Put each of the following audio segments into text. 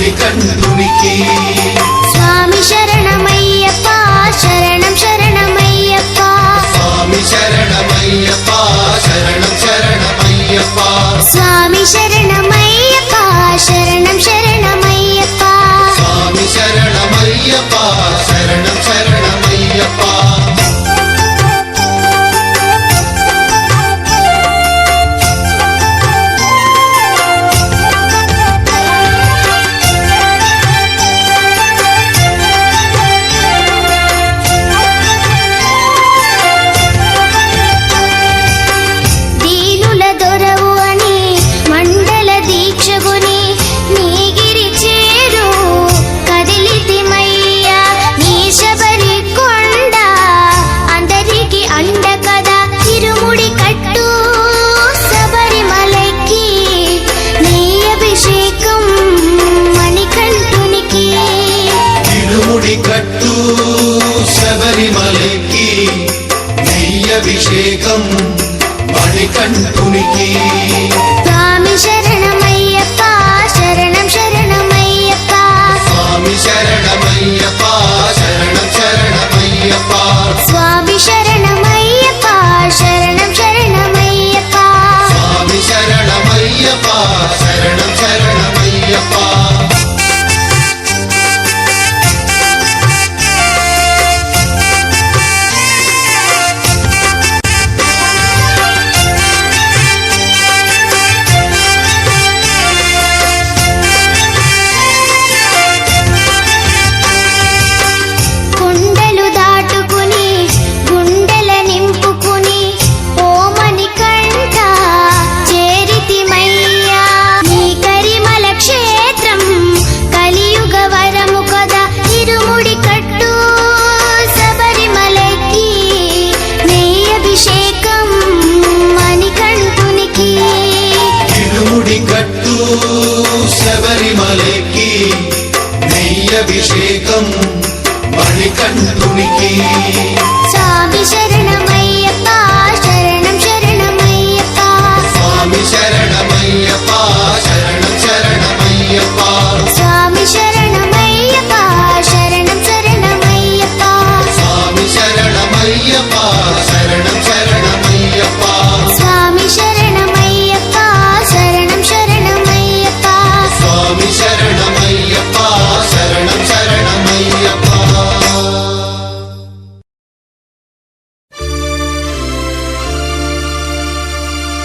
காளி கண்துணிக்கி சுவாமி சரணமையப்பா சரணம் சரணமையப்பா. சுவாமி சரணமையப்பா சரணம் சரணமையப்பா. சுவாமி சரணமையப்பா சரணம் சரணமையப்பா. சுவாமி சரணமையப்பா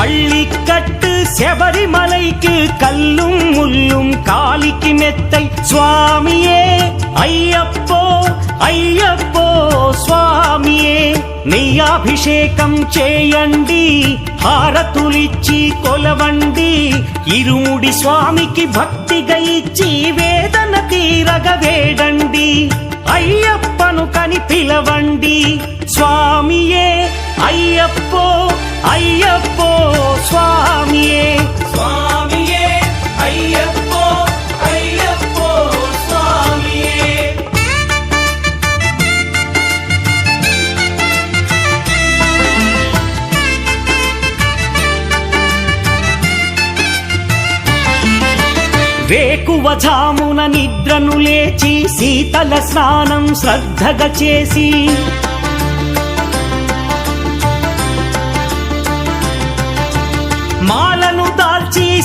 பள்ளிக்கட்டு செபரிமலைக்கு கல்லும் முள்ளும் காலிக்கு மெத்தை சுவாமியே ஐயப்போ అయ్యప్పో స్వామియే నెయ్యాభిషేకం చేయండి హారతులిచ్చి కొలవండి ఇరుముడి స్వామికి భక్తిగా ఇచ్చి వేదన తీరగ వేడండి అయ్యప్పను కని పిలవండి స్వామియే అయ్యప్పో అయ్యప్పో స్వామియే சுவாமியே ஐயப்போ ஐயப்போ சுவாமியே వేకువజామున నిద్రను లేచి శీతల స్నానం శ్రద్ధగా చేసి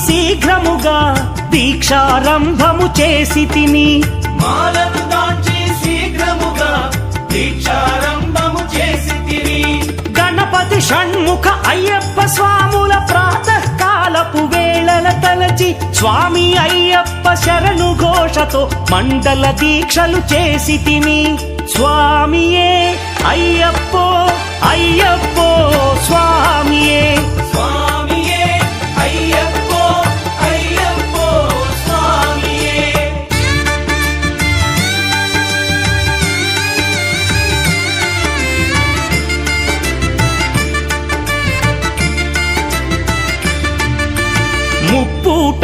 శీఘ్రముగా దీక్షారంభము చేసి తిని. మాలను దాచి శీఘ్రముగా దీక్షారంభము చేసి తిని. గణపతి షణ్ముఖ అయ్యప్ప స్వాముల ప్రాతకాలపు వేళల తలచి స్వామి అయ్యప్ప శరణు ఘోషతో మండల దీక్షలు చేసి తిని. స్వామియే అయ్యప్పో అయ్యప్పో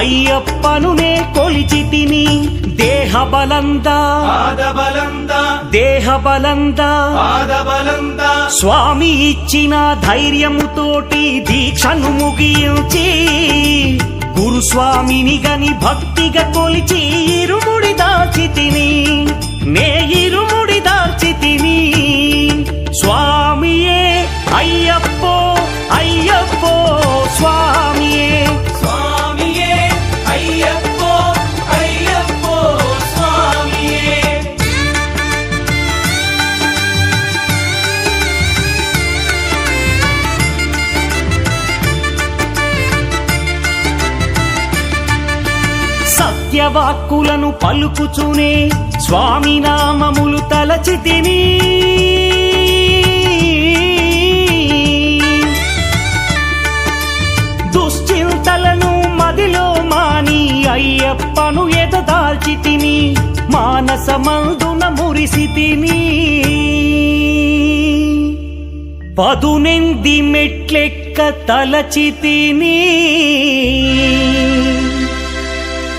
అయ్యప్పనునే కొలిచి తిని దేహ బలందా దేహ బలందా స్వామి ఇచ్చిన ధైర్యముతోటి దీక్షను ముగించి గురుస్వామిని గని భక్తిగా కొలిచి ఇరుముడి దాచి తిని నే ఇరుముడి దాచి తిని స్వామియే అయ్యప్పో అయ్యప్పో స్వామియే వాక్కులను పలుకుచునే స్వామి నామములు తలచి తిని. దుశ్చింతలను మదిలో మాని అయ్యప్పను ఎదదాల్చి తిని మానసమందున మురిసి తిని. పదునెంది మెట్లెక్క తలచి తిని.